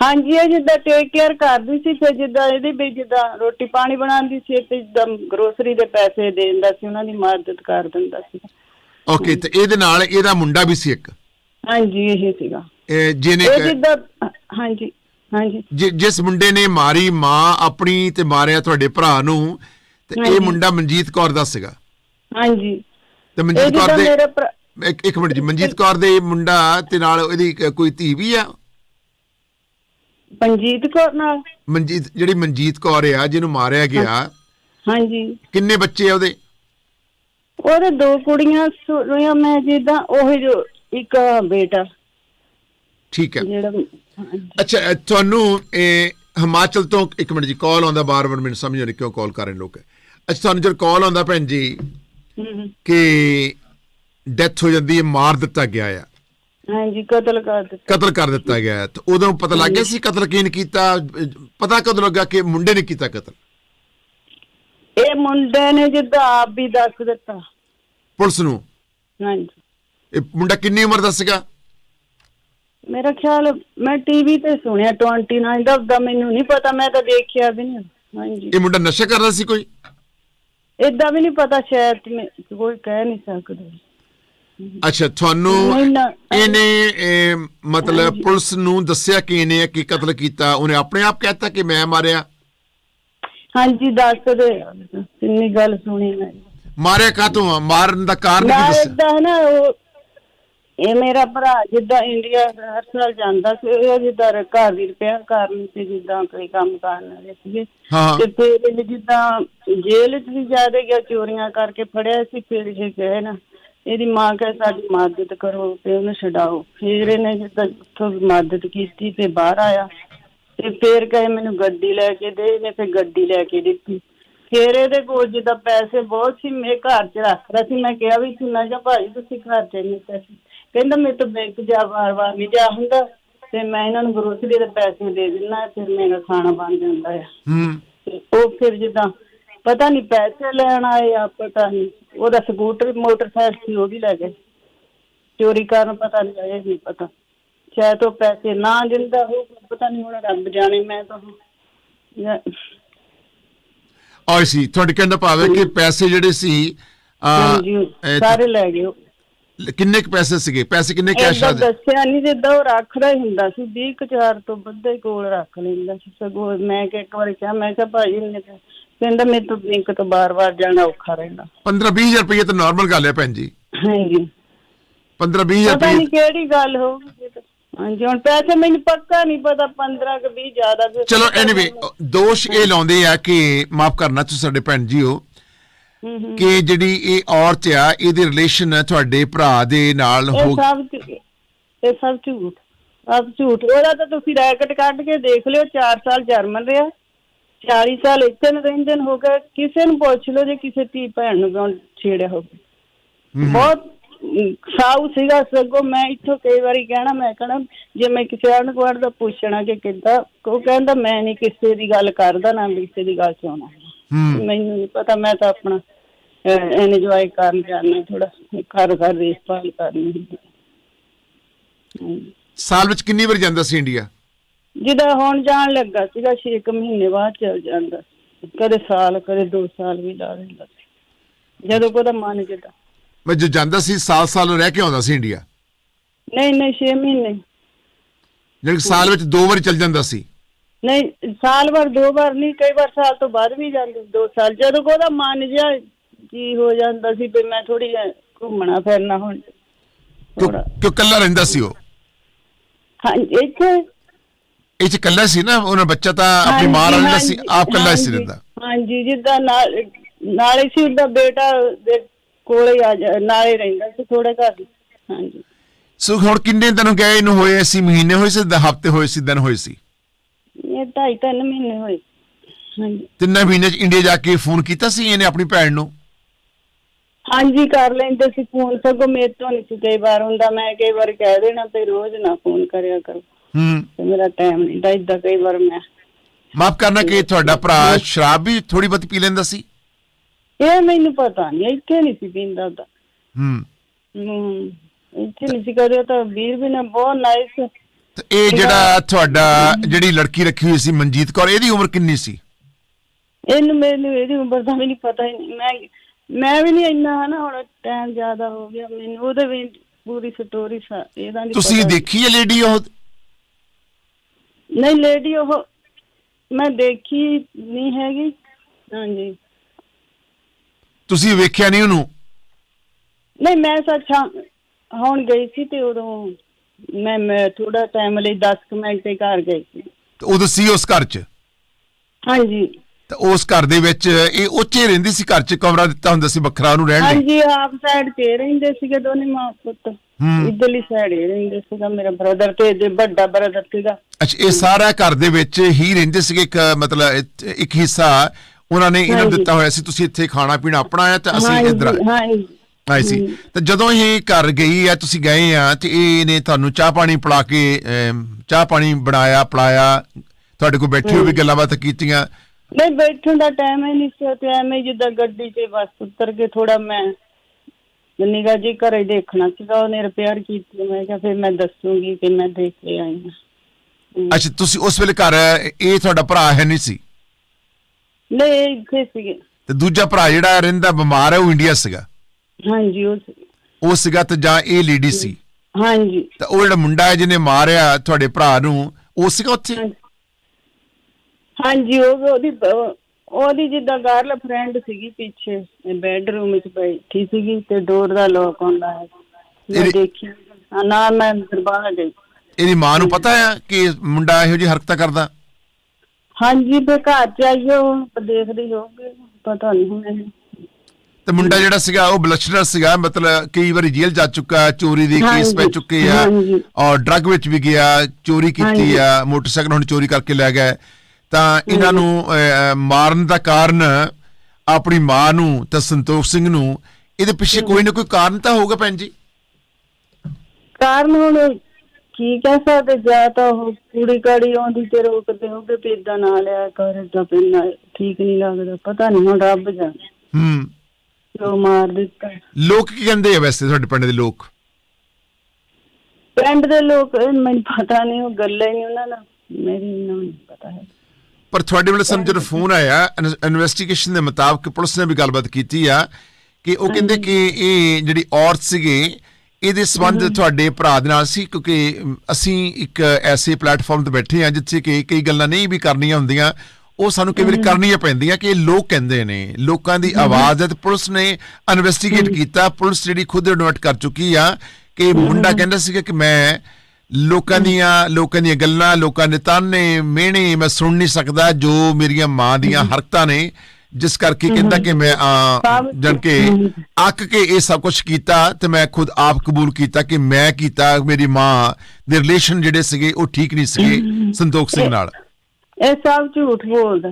ਹਾਂਜੀ ਇਹ ਜਿੱਦਾਂ ਟੇਕ ਕੇਅਰ ਕਰਦੀ ਸੀ ਫਿਰ ਜਿੱਦਾਂ ਇਹਦੀ ਵੀ ਜਿੱਦਾਂ ਰੋਟੀ ਪਾਣੀ ਬਣਾਉਂਦੀ ਸੀ ਤੇ ਜਿੱਦਾਂ ਗਰੋਸਰੀ ਦੇ ਪੈਸੇ ਦੇ ਦਿੰਦਾ ਸੀ ਉਹਨਾਂ ਦੀ ਮਦਦ ਕਰ ਦਿੰਦਾ ਸੀ। ਓਕੇ ਤੇ ਇਹਦੇ ਨਾਲ ਇਹਦਾ ਮੁੰਡਾ ਵੀ ਸੀ ਇੱਕ? ਹਾਂਜੀ ਇਹ ਸੀਗਾ। ਇਹ ਜਿਹਨੇ ਇਹ ਜਿੱਦਾਂ ਹਾਂਜੀ ਹਾਂਜੀ। ਜਿ- ਜਿਸ ਮੁੰਡੇ ਨੇ ਮਾਰੀ ਮਾਂ ਆਪਣੀ ਤੇ ਮਾਰਿਆ ਤੁਹਾਡੇ ਭਰਾ ਨੂੰ ਤੇ ਇਹ ਹਾਂਜੀ। ਮੁੰਡਾ ਮਨਜੀਤ ਕੌਰ ਦਾ ਸੀਗਾ? ਹਾਂਜੀ। ਤੇ ਇਹ ਮਨਜੀਤ ਕੌਰ ਦੇ ਮੇਰੇ ਭਰਾ ਇੱਕ ਇੱਕ ਮਿੰਟ ਜੀ ਮਨਜੀਤ ਕੌਰ ਦੇ ਮੁੰਡਾ ਤੇ ਨਾਲ ਇਹਦੀ ਕੋਈ ਧੀ ਵੀ ਆ? ਪੰਜੀਤ ਕੌਰ ਨਾਲ। ਮਨਜੀਤ ਜਿਹੜੀ ਮਨਜੀਤ ਕੌਰ ਆ ਜਿਹਨੂੰ ਮਾਰਿਆ ਗਿਆ। ਹਾਂਜੀ। ਕਿੰਨੇ ਬੱਚੇ ਆ ਉਹਦੇ? ਉਹਦੇ ਦੋ ਕੁੜੀਆਂ ਸੁਣੀਆਂ ਮੈਂ ਜਿੱਦਾਂ ਉਹ ਜੋ ਇੱਕ ਬੇਟਾ। ਠੀਕ ਹੈ। ਅੱਛਾ ਤੁਹਾਨੂੰ ਇਹ ਹਿਮਾਚਲ ਤੋਂ ਇੱਕ ਮਿੰਟ ਜੀ ਕਾਲ ਆਉਂਦਾ ਬਾਰ-ਬਾਰ ਮੈਨੂੰ ਸਮਝ ਨਹੀਂ ਕਿਉਂ ਕਾਲ ਕਰ ਰਹੇ ਲੋਕ। ਅੱਛਾ ਤੁਹਾਨੂੰ ਜਦ ਕਾਲ ਆਉਂਦਾ ਭੈਣ ਜੀ ਕਿ ਡੈਥ ਹੋ ਜਾਂਦੀ ਹੈ ਮਾਰ ਦਿੱਤਾ ਗਿਆ ਆ। ਹਾਂਜੀ ਕਤਲ ਕਰ ਦਿੱਤਾ। ਕਤਲ ਕਰ ਦਿੱਤਾ ਗਿਆ ਹੈ। ਤੇ ਉਦੋਂ ਪਤਾ ਲੱਗ ਗਿਆ ਸੀ ਕਤਲ ਕਿਹਨੇ ਕੀਤਾ ਪਤਾ ਕਦੋਂ ਲੱਗਾ ਕਿ ਮੁੰਡੇ ਨੇ ਕੀਤਾ ਕਤਲ? ਇਹ ਮੁੰਡੇ ਨੇ ਜਿੱਦਾਂ ਆਪ ਵੀ ਦੱਸ ਦਿੱਤਾ। ਪੁਲਿਸ ਨੂੰ? ਹਾਂਜੀ। ਇਹ ਮੁੰਡਾ ਕਿੰਨੀ ਉਮਰ ਦਾ ਸੀਗਾ? ਮੇਰਾ ਖਿਆਲ ਮੈਂ ਟੀਵੀ ਤੇ ਸੁਣਿਆ 29 ਦਾ ਉਹਦਾ ਮੈਨੂੰ ਨਹੀਂ ਪਤਾ ਮੈਂ ਤਾਂ ਦੇਖਿਆ ਵੀ ਨਹੀਂ। ਹਾਂਜੀ। ਇਹ ਮੁੰਡਾ ਨਸ਼ਾ ਕਰਦਾ ਸੀ ਕੋਈ? ਇਦਾਂ ਵੀ ਨਹੀਂ ਪਤਾ ਸ਼ਾਇਦ ਮੈਂ ਕੋਈ ਕਹਿ ਨਹੀਂ ਸਕਦਾ। ਅੱਛਾ ਤੁਹਾਨੂੰ ਇਹਨੇ ਇਹ, ਮਤਲਬ ਪੁਲਿਸ ਨੂੰ ਦੱਸਿਆ ਕਿ ਇਹਨੇ ਕੀ ਕਤਲ ਕੀਤਾ? ਉਹਨੇ ਆਪਣੇ ਆਪ ਕਹਿਤਾ ਕਿ ਮੈਂ ਮਾਰਿਆ? ਹਾਂਜੀ ਦੱਸ ਦੇ। ਇੰਨੀ ਗੱਲ ਸੁਣੀ ਮੈਂ। ਮਾਰਿਆ ਕਾਤੋਂ ਮਾਰਨ ਦਾ ਕਾਰਨ ਕੀ ਦੱਸਿਆ? ਇਦਾਂ ਹੈ ਨਾ ਉਹ ਇਹ ਮੇਰਾ ਭਰਾ ਜਿੱਦਾਂ ਇੰਡੀਆ ਹਰ ਸਾਲ ਜਾਂਦਾ ਸੀ ਉਹ ਜਿੱਦਾਂ ਘਰ ਦੀ ਰਿਪੇਅਰ ਕਰਨ ਤੇ ਜਿੱਦਾਂ ਕੋਈ ਕੰਮ ਕਰਨ ਵਾਲੇ ਸੀਗੇ। ਹਾਂ। ਤੇ ਫਿਰ ਇਹ ਜਿੱਦਾਂ ਜੇਲ੍ਹ 'ਚ ਵੀ ਜਾਦੇ ਗਿਆ ਚੋਰੀਆਂ ਕਰਕੇ ਫੜਿਆ ਸੀ ਫਿਰ ਇਹ ਗਏ ਨਾ ਇਹਦੀ ਮਾਂ ਕਹੇ ਸਾਡੀ ਮਦਦ ਕਰੋ ਤੇ ਉਹਨੂੰ ਛਡਾਓ। ਫਿਰ ਇਹਨੇ ਜਿੱਦਾਂ ਉੱਥੋਂ ਮਦਦ ਕੀਤੀ ਤੇ ਬਾਹਰ ਆਇਆ। ਤੇ ਫਿਰ ਕਹੇ ਮੈਨੂੰ ਗੱਡੀ ਲੈ ਕੇ ਦੇ ਇਹਨੇ ਫਿਰ ਗੱਡੀ ਲੈ ਕੇ ਦਿੱਤੀ। ਫਿਰ ਇਹਦੇ ਕੋਲ ਜਿੱਦਾਂ ਪੈਸੇ ਬਹੁਤ ਸੀ ਮੈਂ ਘਰ 'ਚ ਰੱਖਦਾ ਸੀ। ਮੈਂ ਕਿਹਾ ਵੀ ਸੀ ਮੈਂ ਕਿਹਾ ਭਾਈ ਤੁਸੀਂ ਘਰ 'ਚ ਨਹੀਂ ਪੈਸੇ। ਕਹਿੰਦਾ ਮੇਰੇ ਤੋਂ ਬੈਂਕ ਜਾ ਵਾਰ-ਵਾਰ ਨਹੀਂ ਜਾ ਹੁੰਦਾ। ਤੇ ਮੈਂ ਇਹਨਾਂ ਨੂੰ ਗਰੋਸਰੀ ਦੇ ਪੈਸੇ ਦੇ ਦਿੰਦਾ ਫਿਰ ਮੇਰਾ ਖਾਣਾ ਬਣ ਜਾਂਦਾ ਹੈ। ਹੂੰ ਉਹ ਫਿਰ ਜਿੱਦਾਂ ਪਤਾ ਨਹੀਂ ਪੈਸੇ ਲੈਣ ਆਏ ਆ ਪਤਾ ਨਹੀਂ ਉਹਦਾ ਸਕੂਟਰ ਮੋਟਰਸਾਈਕਲ ਸੀ ਉਹ ਵੀ ਲੈ ਗਏ। ਚੋਰੀ ਕਰਨ ਪਤਾ ਨਹੀਂ ਆਏ ਨਹੀਂ ਪਤਾ। ਸ਼ਾਇਦ ਉਹ ਪੈਸੇ ਨਾ ਦਿੰਦਾ ਹੋ ਪਤਾ ਨਹੀਂ ਹੁਣ ਰੱਬ ਜਾਣੇ ਮੈਂ ਤਾਂ ਆਈ ਸੀ ਤੁਹਾਡੇ ਕਹਿਣ ਦਾ ਭਾਵ ਹੈ ਕਿ ਪੈਸੇ ਜਿਹੜੇ ਸੀ ਹਾਂਜੀ ਇਹ ਸਾਰੇ ਲੈ ਗਏ ਉਹ। ਕਿੰਨੇ ਕੁ ਪੈਸੇ ਸੀਗੇ? ਪੈਸੇ ਕਿੰਨੇ ਕੈਸ਼ ਏਦਾਂ ਆ ਦੱਸਿਆ ਨਹੀਂ ਜਿੱਦਾਂ ਉਹ ਰੱਖਦਾ ਹੀ ਹੁੰਦਾ ਸੀ 20 ਕੁ ਹਜ਼ਾਰ ਤੋਂ ਵੱਧ ਹੀ ਕੋਲ ਰੱਖ ਲੈਂਦਾ ਸੀ ਸਗੋਂ ਮੈਂ ਕਿ ਇੱਕ ਵਾਰੀ ਕਿਹਾ ਮੈਂ ਕਿਹਾ ਭਾਈ ਇਹਨੇ ਤਾਂ- ਕਹਿੰਦਾ ਮੇਰੇ ਤੋਂ ਬੈਂਕ ਤੋਂ ਬਾਰ-ਬਾਰ ਜਾਣਾ ਔਖਾ ਰਹਿੰਦਾ। 15 20000 ਰੁਪਏ ਤਾਂ ਨਾਰਮਲ ਗੱਲ ਹੈ ਭੈਣ ਜੀ। ਹਾਂਜੀ। 15 20000 ਪਤਾ ਰੁਪਏ ਨਹੀਂ ਕਿਹੜੀ ਗੱਲ ਇਹ ਤਾਂ। ਹਾਂਜੀ ਹੁਣ ਪੈਸੇ ਮੈਨੂੰ ਪੱਕਾ ਨਹੀਂ ਪਤਾ 15 ਕਿ 20 ਜ਼ਿਆਦਾ ਚਲੋ ਐਨੀਵੇ ਦੋਸ਼ ਇਹ ਲਾਉਂਦੇ ਆ ਕਿ ਮਾਫ ਕਰਨਾ ਤੁਸੀਂ ਸਾਡੇ ਭੈਣ ਜੀ ਹੋ ਹੂੰ, ਹੂੰ। ਕਿ ਜਿਹੜੀ ਇਹ ਔਰਤ ਆ ਇਹਦੇ ਰਿਲੇਸ਼ਨ ਤੁਹਾਡੇ ਭਰਾ ਦੇ ਨਾਲ ਇਹ ਹੋ ਸਭ ਝ- ਇਹ ਸਭ ਝੂਠ। ਸਭ ਝੂਠ। ਉਹਦਾ ਤਾਂ ਤੁਸੀਂ ਰੈਕਟ ਕੱਢ ਕੇ ਦੇਖ ਲਿਓ 4 ਸਾਲ ਜਰਮਨ ਰਿਹਾ। 40 ਸਾਲ ਇੱਥੇ ਨੂੰ ਰਹਿੰਦੇ ਨੂੰ ਹੋ ਗਏ ਕਿਸੇ ਨੂੰ ਪੁੱਛ ਲਓ ਜੇ ਕਿਸੇ ਧੀ ਭੈਣ ਨੂੰ ਕਿਉਂ ਛੇੜਿਆ ਹੋਵੇ। ਬਹੁਤ ਸਾਊ ਸੀਗਾ ਸਗੋਂ ਮੈਂ ਇੱਥੋਂ ਕਈ ਵਾਰੀ ਕਹਿਣਾ ਮੈਂ ਕਹਣਾ ਜੇ ਮੈਂ ਕਿਸੇ ਆਣ ਗੁਆਂਢ ਦਾ ਪੁੱਛਣਾ ਕਿ ਕਿੱਦਾਂ ਉਹ ਕਹਿੰਦਾ ਮੈਂ ਨਹੀਂ ਕਿਸੇ ਦੀ ਗੱਲ ਕਰਦਾ ਨਾ ਕਿਸੇ ਦੀ ਗੱਲ ਹਮ, ਮੈਨੂੰ ਨਹੀਂ ਪਤਾ ਮੈਂ ਤਾਂ ਆਪਣਾ ਐਨਜੋਏ ਕਰਨ ਜਾਣਾ ਥੋੜਾ ਘਰ ਘਰ ਪਾਲ ਕਰਨੀ। ਸਾਲ ਵਿੱਚ ਕਿੰਨੀ ਵਾਰ ਜਾਂਦਾ ਸੀ ਇੰਡੀਆ ਜਿੱਦਾਂ ਹੁਣ ਜਾਣ ਲੱਗਾ ਸੀਗਾ 6 ਮਹੀਨੇ ਬਾਅਦ ਚਲ ਜਾਂਦਾ। ਸੀ। ਕਦੇ ਸਾਲ ਕਦੇ 2 ਸਾਲ ਵੀ ਲਾ ਲੈਂਦਾ ਸੀ। ਜਦੋਂ ਕੋਦਾ ਮਨ ਜਿੱਦਾਂ। ਮੈਂ ਜੋ ਜਾਂਦਾ ਸੀ ਸਾਲ ਸਾਲ ਰਹਿ ਕੇ ਆਉਂਦਾ ਸੀ ਇੰਡੀਆ ਨਹੀਂ ਨਹੀਂ 6 ਮਹੀਨੇ। ਜਿਹੜੀ ਸਾਲ ਵਿੱਚ ਦੋ ਵਾਰੀ ਚੱਲ ਜਾਂਦਾ ਸੀ? ਨਹੀਂ ਸਾਲ ਭਰ ਦੋ ਵਾਰ ਨਹੀਂ ਕਈ ਵਾਰ ਸਾਲ ਤੋਂ ਬਾਅਦ ਵੀ ਜਾਂਦੇ ਦੋ ਸਾਲ। ਜਦੋਂ ਕੋਦਾ ਮਨ ਜਿਹਾ ਕੀ ਹੋ ਜਾਂਦਾ ਸੀ ਵੀ ਮੈਂ ਥੋੜੀ ਘੁੰਮਣਾ ਫਿਰਨਾ ਹੁਣ। ਕਿਉਂ ਥੋੜਾ ਕਿਉਂ ਕੱਲਾ ਰਹਿੰਦਾ ਸੀ ਉਹ? ਹਾਂ ਇੱਥੇ ਇਹ ਚ ਕੱਲਾ ਸੀ ਨਾ ਉਹਨਾਂ ਬੱਚਾ ਤਾਂ ਆਪਣੀ ਮਾਂ ਨਾਲ ਰਹਿੰਦਾ ਸੀ ਆਪ ਕੱਲਾ ਸੀ ਰਹਿੰਦਾ ਹਾਂਜੀ ਜਿੱਦਾਂ ਨਾਲ ਨਾਲੇ ਸੀ ਉਹਦਾ ਬੇਟਾ ਦੇ ਕੋਲੇ ਹੀ ਆ ਜਾ ਨਾਲੇ ਰਹਿੰਦਾ ਸੀ ਥੋੜੇ ਘਰ ਹਾਂਜੀ। ਸੋ ਹੁਣ ਕਿੰਨੇ ਦਿਨ ਗਏ ਇਹਨੂੰ ਹੋਏ ਸੀ ਮਹੀਨੇ ਹੋਏ ਸੀ ਹਫ਼ਤੇ ਹੋਏ ਸੀ ਦਿਨ ਹੋਏ ਸੀ? ਇਹ ਢਾਈ ਤਿੰਨ ਮਹੀਨੇ ਹੋਏ ਹਾਂਜੀ। ਤਿੰਨਾਂ ਮਹੀਨੇ ਚ ਇੰਡੀਆ ਜਾ ਕੇ ਫੋਨ ਕੀਤਾ ਸੀ ਇਹਨੇ ਆਪਣੀ ਭੈਣ ਨੂੰ? ਹਾਂਜੀ ਕਰ ਲੈਂਦੇ ਸੀ ਫੋਨ ਸਗੋਂ ਮੇਰੇ ਤੋਂ ਨਹੀਂ ਸੀ ਕਈ ਵਾਰ ਹੁੰਦਾ ਮੈਂ ਕਈ ਵਾਰ ਕਹਿ ਦੇਣਾ ਤੇ ਰੋਜ਼ ਨਾ ਫੋਨ ਕਰਿਆ ਕਰੋ। ਹੂੰ ਤੇ ਮੇਰਾ ਟਾਈਮ ਨਹੀਂ ਦਾ ਇਦਾਂ ਕਈ ਵਾਰ ਮੈਂ ਮਾਫ ਕਰਨਾ ਕਿ ਤੁਹਾਡਾ ਭਰਾ ਸ਼ਰਾਬ ਵੀ ਥੋੜੀ ਬਹੁਤੀ ਪੀ ਲੈਂਦਾ ਸੀ? ਇਹ ਮੈਨੂੰ ਪਤਾ ਨਹੀਂ ਇੱਥੇ ਨਹੀਂ ਸੀ ਪੀਂਦਾ ਹੂੰ। ਹੂੰ ਇੱਥੇ ਨਹੀਂ ਸੀ ਕਰਿਆ ਤਾਂ ਵੀਰ ਵੀ ਨੇ ਬਹੁਤ ਨਾਈਸ ਤੇ ਇਹ ਜਿਹੜਾ ਤੁਹਾਡਾ ਜਿਹੜੀ ਲੜਕੀ ਰੱਖੀ ਹੋਈ ਸੀ ਮਨਜੀਤ ਕੌਰ ਇਹਦੀ ਉਮਰ ਕਿੰਨੀ ਸੀ? ਇਹਨੂੰ ਮੈਨੂੰ ਇਹਦੀ ਉਮਰ ਦਾ ਵੀ ਨਹੀਂ ਪਤਾ ਹੀ ਨਹੀਂ ਮੈਂ ਮੈਂ ਵੀ ਨਹੀਂ ਇੰਨਾ ਹਨਾ ਹੁਣ ਟਾਈਮ ਜ਼ਿਆਦਾ ਹੋ ਗਿਆ। ਮੈਨੂੰ ਉਹਦੇ ਵੀ ਪੂਰੀ ਸਟੋਰੀ ਇਹਦਾ ਨਹੀਂ ਤੁਸੀਂ ਪਤਾ। ਦੇਖੀ ਹੈ ਲੇਡੀ ਉਹ? ਨਹੀਂ ਲੇਡੀ ਉਹ ਮੈਂ ਦੇਖੀ ਨਹੀਂ ਹੈਗੀ। ਹਾਂਜੀ। ਤੁਸੀਂ ਵੇਖਿਆ ਨਹੀਂ ਉਹਨੂੰ? ਨਹੀਂ ਮੈਂ ਸੱਚ ਹੁਣ ਗਈ ਸੀ ਤੇ ਉਦੋਂ ਮੈਂ ਮੈਂ ਥੋੜਾ ਟਾਈਮ ਲਈ 10 ਕੁ ਮਿੰਟ ਤੇ ਘਰ ਗਈ ਸੀ। ਤੇ ਉਦੋਂ ਸੀ ਉਸ ਘਰ 'ਚ? ਹਾਂਜੀ। ਤੇ ਉਸ ਘਰ ਦੇ ਵਿੱਚ ਇਹ ਉੱਚੇ ਰਹਿੰਦੀ ਸੀ ਘਰ 'ਚ ਕਮਰਾ ਦਿੱਤਾ ਹੁੰਦਾ ਸੀ ਵੱਖਰਾ ਉਹਨੂੰ ਰਹਿਣ ਲਈ? ਹਾਂਜੀ ਆਪ ਸਾਈਡ ਤੇ ਰਹਿੰਦੇ ਸੀਗੇ ਦੋਨੇ ਮਾਂ ਪੁੱਤ। ਹੂੰ। ਇਧਰਲੀ ਸਾਈਡ ਹੀ ਰਹਿੰਦੇ ਸੀਗਾ ਮੇਰਾ ਬ੍ਰਦਰ ਤੇ ਜੇ ਵੱਡਾ ਬ੍ਰਦਰ ਸੀਗਾ। ਅੱਛਾ ਇਹ ਸਾਰਾ ਘਰ ਦੇ ਵਿੱਚ ਹੀ ਰਹਿੰਦੇ ਸੀਗੇ ਇੱਕ ਮਤਲਬ ਇੱਕ- ਇੱਕ ਹਿੱਸਾ। ਉਹਨਾਂ ਨੇ ਇਹਨਾਂ ਨੂੰ ਹਾਂਜੀ। ਦਿੱਤਾ ਹੋਇਆ ਸੀ ਤੁਸੀਂ ਇੱਥੇ ਖਾਣਾ ਪੀਣਾ ਆਪਣਾ ਆ ਤੇ ਅਸੀਂ ਹਾਂਜੀ, ਇੱਧਰ ਆਏ। ਹਾਂਜੀ। ਆਏ ਸੀ। ਤੇ ਜਦੋਂ ਇਹ ਘਰ ਗਈ ਆ ਤੁਸੀਂ ਗਏ ਆ ਤੇ ਇਹਨੇ ਤੁਹਾਨੂੰ ਚਾਹ ਪਾਣੀ ਪਿਲਾ ਕੇ ਅਮ, ਚਾਹ ਪਾਣੀ ਬਣਾਇਆ ਪਿਲਾਇਆ। ਤੁਹਾਡੇ ਕੋਲ ਬੈਠੇ ਹੋ ਵੀ ਗੱਲਾਂ ਬਾਤਾਂ ਕੀਤੀਆਂ। ਨਹੀਂ ਬੈਠਣ ਦਾ ਟਾਈਮ ਹੀ ਨਹੀਂ ਸੀ ਤੇ ਐਵੇਂ ਜਿੱਦਾਂ ਗੱਡੀ 'ਚ ਬਸ ਉਤਰ ਕੇ ਥੋੜਾ ਮੈਂ ਨਿਗਾ ਜੀ ਘਰੇ ਦੇਖਣਾ ਸੀਗਾ ਉਹਨੇ ਰਿਪੇਅਰ ਕੀਤੀ ਮੈਂ ਕਿਹਾ ਫਿਰ ਮੈਂ ਦੱਸੂਗੀ ਕਿ ਮੈਂ ਦੇਖ ਕੇ ਆਈ ਹਾਂ। ਅੱਛਾ ਤੁਸੀਂ ਉਸ ਵੇਲੇ ਘਰ ਇਹ ਤੁਹਾਡਾ ਭਰਾ ਹੈ ਨਹੀਂ ਸੀ? ਨਹੀਂ ਇੱਥੇ ਸੀਗੇ। ਤੇ ਦੂਜਾ ਭਰਾ ਜਿਹੜਾ ਰਹਿੰਦਾ ਬਿਮਾਰ ਹੈ ਉਹ ਇੰਡੀਆ ਸੀਗਾ? ਹਾਂਜੀ ਉਹ ਸੀ- ਉਹ ਸੀਗਾ ਤੇ ਜਾਂ ਇਹ ਲੇਡੀ ਸੀ? ਹਾਂਜੀ। ਤੇ ਉਹ ਜਿਹੜਾ ਮੁੰਡਾ ਹੈ ਜਿਹਨੇ ਮਾਰਿਆ ਤੁਹਾਡੇ ਭਰਾ ਨੂੰ ਉਹ ਸੀਗਾ ਉੱਥੇ? ਹਾਂਜੀ। ਉਹ ਉਹਦੀ ਉਹਦੀ ਜਿੱਦਾਂ ਗਰਲ ਫਰੈਂਡ ਸੀਗੀ ਪਿੱਛੇ ਬੈੱਡਰੂਮ ਵਿੱਚ ਬੈਠੀ ਸੀਗੀ ਤੇ ਡੋਰ ਦਾ ਲੋਕ ਹੁੰਦਾ ਹੈ ਮੈਂ ਦੇਖੀ ਨਾ ਮੈਂ ਦਰਬਾਰ ਗਈ ਇਹਦੀ ਮਾਂ ਨੂੰ ਪਤਾ ਹੈ ਕਿ ਮੁੰਡਾ ਇਹੋ ਜਿਹੀ ਹਰਕਤਾਂ ਕਰਦਾ ਹਾਂਜੀ ਫਿਰ ਘਰ ਚ ਉਹ ਦੇਖਦੀ ਹੋਊਗੀ ਪਤਾ ਨਹੀਂ ਹੁਣ ਇਹਨੂੰ। ਤੇ ਮੁੰਡਾ ਜਿਹੜਾ ਸੀਗਾ ਉਹ ਬਲਸ਼ਨਰ ਸੀਗਾ ਮਤਲਬ ਕਈ ਵਾਰੀ ਜੇਲ੍ਹ ਜਾ ਚੁੱਕਾ ਚੋਰੀ ਦੇ ਕੇਸ ਹਾਂਜੀ, ਚੁੱਕੇ ਆ। ਔਰ ਡਰੱਗ ਵਿੱਚ ਵੀ ਗਿਆ ਚੋਰੀ ਕੀਤੀ। ਆ ਮੋਟਰਸਾਈਕਲ ਹੁਣ ਚੋਰੀ ਕਰਕੇ ਲੈ ਗਏ ਤਾਂ ਇਹਨਾਂ ਨੂੰ ਮਾਰਨ ਦਾ ਕਾਰਨ ਆਪਣੀ ਮਾਂ ਨੂੰ ਤੇ ਸੰਤੋਖ ਸਿੰਘ ਨੂੰ ਇਹਦੇ ਪਿੱਛੇ ਕੋਈ ਨਾ ਕੋਈ ਕਾਰਨ ਤਾਂ ਹੋਊਗਾ ਭੈਣ ਜੀ? ਕਾਰਨ ਹੁਣ ਕੀ ਕਹਿ ਸਕਦੇ ਜਾਂ ਤਾਂ ਉਹ ਕੁੜੀ ਕਾੜੀ ਆਉਂਦੀ ਤੇ ਰੋਕਦੇ ਹੋਗੇ ਵੀ ਏਦਾਂ ਨਾ ਲਿਆ ਕਰ ਏਦਾਂ ਪੈਣਾ ਠੀਕ ਨਹੀਂ ਲੱਗਦਾ ਪਤਾ ਨਹੀਂ ਹੁਣ ਰੱਬ ਜਾਣੇ। ਹੂੰ। ਜੋ ਮਾਰ ਦਿੱਤਾ। ਲੋਕ ਕੀ ਕਹਿੰਦੇ ਆ ਵੈਸੇ ਤੁਹਾਡੇ ਪਿੰਡ ਦੇ ਲੋਕ? ਪਿੰਡ ਦੇ ਲੋਕ ਮੈਨੂੰ ਪਤਾ ਨਹੀਂ ਉਹ ਗੱਲਾਂ ਹੀ ਨਹੀਂ ਉਹਨਾਂ ਦਾ ਮੇਰੀ ਨਹੀਂ ਪਤਾ ਹੈ। ਪਰ ਤੁਹਾਡੇ ਵੱਲ ਸਾਨੂੰ ਜਦੋਂ ਫੋਨ ਆਇਆ ਇਨਵੈਸਟੀਗੇਸ਼ਨ ਦੇ ਮੁਤਾਬਕ ਪੁਲਿਸ ਨੇ ਵੀ ਗੱਲਬਾਤ ਕੀਤੀ ਆ ਕਿ ਉਹ ਕਹਿੰਦੇ ਕਿ ਇਹ ਜਿਹੜੀ ਔਰਤ ਸੀਗੇ ਇਹਦੇ ਸੰਬੰਧ ਤੁਹਾਡੇ ਭਰਾ ਦੇ ਨਾਲ ਸੀ ਕਿਉਂਕਿ ਅਸੀਂ ਇੱਕ ਐਸੇ ਪਲੇਟਫਾਰਮ ਤੇ ਬੈਠੇ ਆ ਜਿੱਥੇ ਕਿ ਕਈ ਗੱਲਾਂ ਨਹੀਂ ਵੀ ਕਰਨੀਆਂ ਹੁੰਦੀਆਂ ਉਹ ਸਾਨੂੰ ਕਈ ਵਾਰੀ ਕਰਨੀਆਂ ਪੈਂਦੀਆਂ ਕਿ ਇਹ ਲੋਕ ਕਹਿੰਦੇ ਨੇ। ਲੋਕਾਂ ਦੀ ਆਵਾਜ਼ ਹੈ ਤੇ ਪੁਲਿਸ ਨੇ ਇਨਵੈਸਟੀਗੇਟ ਕੀਤਾ ਪੁਲਿਸ ਜਿਹੜੀ ਖੁਦ ਇਨਵੈਟ ਕਰ ਚੁੱਕੀ ਆ ਕਿ ਮੁੰਡਾ ਕਹਿੰਦਾ ਸੀਗਾ ਕਿ ਮੈਂ ਲੋਕਾਂ ਦੀਆਂ ਲੋਕਾਂ ਦੀਆਂ ਗੱਲਾਂ ਲੋਕਾਂ ਦੇ ਤਾਨੇ ਮਿਹਣੇ ਮੈਂ ਸੁਣ ਨਹੀਂ ਸਕਦਾ ਜੋ ਮੇਰੀਆਂ ਮਾਂ ਦੀਆਂ ਹਰਕਤਾਂ ਨੇ ਜਿਸ ਕਰਕੇ ਕਹਿੰਦਾ ਕਿ ਮੈਂ ਜਾਣੀ ਕਿ ਅੱਕ ਕੇ ਇਹ ਸਭ ਕੁਝ ਕੀਤਾ ਤੇ ਮੈਂ ਖੁਦ ਆਪ ਕਬੂਲ ਕੀਤਾ ਕਿ ਮੈਂ ਕੀਤਾ ਮੇਰੀ ਮਾਂ ਦੇ ਰਿਲੇਸ਼ਨ ਜਿਹੜੇ ਸੀਗੇ ਉਹ ਠੀਕ ਨਹੀਂ ਸੀਗੇ ਸੰਤੋਖ ਸਿੰਘ ਨਾਲ। ਇਹ ਸਭ ਝੂਠ ਬੋਲਦਾ